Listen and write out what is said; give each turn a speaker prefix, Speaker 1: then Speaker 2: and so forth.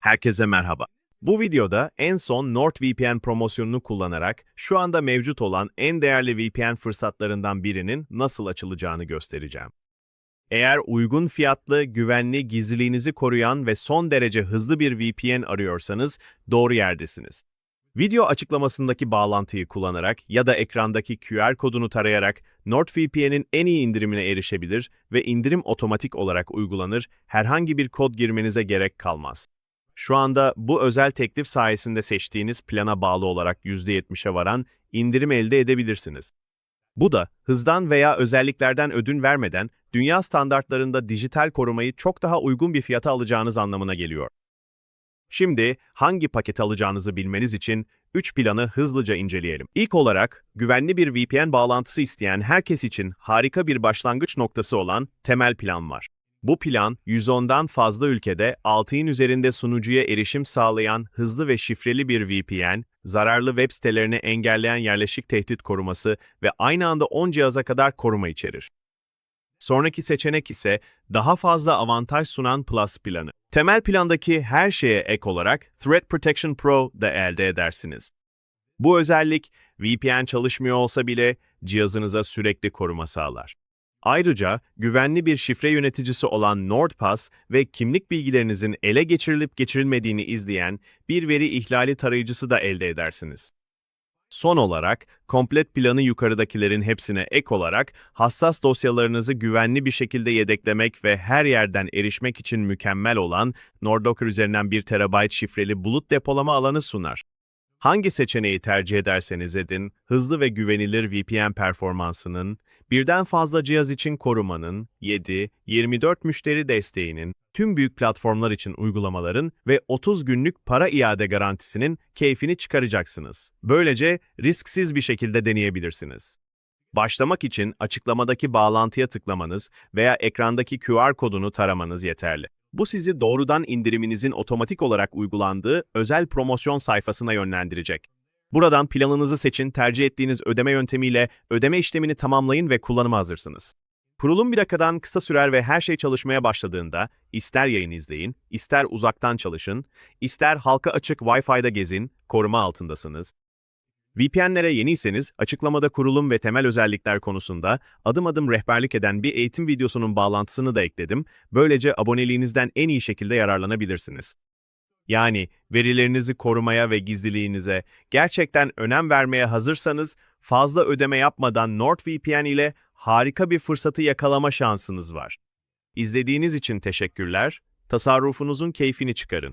Speaker 1: Herkese merhaba. Bu videoda en son NordVPN promosyonunu kullanarak şu anda mevcut olan en değerli VPN fırsatlarından birinin nasıl açılacağını göstereceğim. Eğer uygun fiyatlı, güvenli, gizliliğinizi koruyan ve son derece hızlı bir VPN arıyorsanız doğru yerdesiniz. Video açıklamasındaki bağlantıyı kullanarak ya da ekrandaki QR kodunu tarayarak NordVPN'in en iyi indirimine erişebilir ve indirim otomatik olarak uygulanır, herhangi bir kod girmenize gerek kalmaz. Şu anda bu özel teklif sayesinde seçtiğiniz plana bağlı olarak %70'e varan indirim elde edebilirsiniz. Bu da hızdan veya özelliklerden ödün vermeden dünya standartlarında dijital korumayı çok daha uygun bir fiyata alacağınız anlamına geliyor. Şimdi hangi paketi alacağınızı bilmeniz için 3 planı hızlıca inceleyelim. İlk olarak güvenli bir VPN bağlantısı isteyen herkes için harika bir başlangıç noktası olan temel plan var. Bu plan 110'dan fazla ülkede 6'ın üzerinde sunucuya erişim sağlayan hızlı ve şifreli bir VPN, zararlı web sitelerini engelleyen yerleşik tehdit koruması ve aynı anda 10 cihaza kadar koruma içerir. Sonraki seçenek ise daha fazla avantaj sunan Plus planı. Temel plandaki her şeye ek olarak Threat Protection Pro da elde edersiniz. Bu özellik VPN çalışmıyor olsa bile cihazınıza sürekli koruma sağlar. Ayrıca güvenli bir şifre yöneticisi olan NordPass ve kimlik bilgilerinizin ele geçirilip geçirilmediğini izleyen bir veri ihlali tarayıcısı da elde edersiniz. Son olarak, komplet planı yukarıdakilerin hepsine ek olarak hassas dosyalarınızı güvenli bir şekilde yedeklemek ve her yerden erişmek için mükemmel olan NordDocker üzerinden 1 TB şifreli bulut depolama alanı sunar. Hangi seçeneği tercih ederseniz edin, hızlı ve güvenilir VPN performansının, birden fazla cihaz için korumanın, 7-24 müşteri desteğinin, tüm büyük platformlar için uygulamaların ve 30 günlük para iade garantisinin keyfini çıkaracaksınız. Böylece risksiz bir şekilde deneyebilirsiniz. Başlamak için açıklamadaki bağlantıya tıklamanız veya ekrandaki QR kodunu taramanız yeterli. Bu sizi doğrudan indiriminizin otomatik olarak uygulandığı özel promosyon sayfasına yönlendirecek. Buradan planınızı seçin, tercih ettiğiniz ödeme yöntemiyle ödeme işlemini tamamlayın ve kullanıma hazırsınız. Kurulum bir dakikadan kısa sürer ve her şey çalışmaya başladığında ister yayın izleyin, ister uzaktan çalışın, ister halka açık Wi-Fi'da gezin, koruma altındasınız. VPN'lere yeniyseniz açıklamada kurulum ve temel özellikler konusunda adım adım rehberlik eden bir eğitim videosunun bağlantısını da ekledim. Böylece aboneliğinizden en iyi şekilde yararlanabilirsiniz. Yani verilerinizi korumaya ve gizliliğinize gerçekten önem vermeye hazırsanız fazla ödeme yapmadan NordVPN ile harika bir fırsatı yakalama şansınız var. İzlediğiniz için teşekkürler. Tasarrufunuzun keyfini çıkarın.